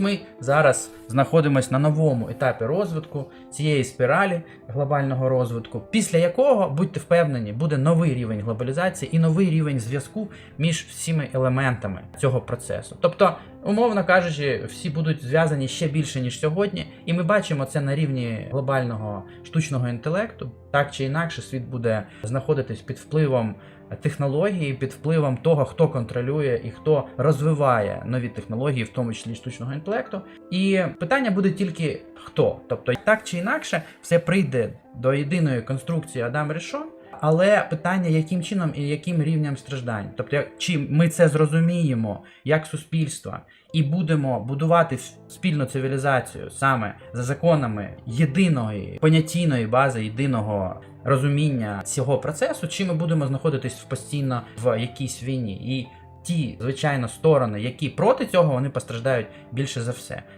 Ми зараз знаходимося на новому етапі розвитку цієї спіралі глобального розвитку, після якого, будьте впевнені, буде новий рівень глобалізації і новий рівень зв'язку між всіми елементами цього процесу. Тобто, умовно кажучи, всі будуть зв'язані ще більше ніж сьогодні, і ми бачимо це на рівні глобального штучного інтелекту. Так чи інакше, світ буде знаходитись під впливом технології, під впливом того, хто контролює і хто розвиває нові технології, в тому числі штучного інтелекту. І питання буде тільки хто. Тобто, так чи інакше, все прийде до єдиної конструкції Адам Рішон. Але питання, яким чином і яким рівнем страждань, тобто, чи ми це зрозуміємо як суспільство і будемо будувати спільну цивілізацію саме за законами єдиної понятійної бази, єдиного розуміння цього процесу, чи ми будемо знаходитись постійно в якійсь війні, і ті, звичайно, сторони, які проти цього, вони постраждають більше за все.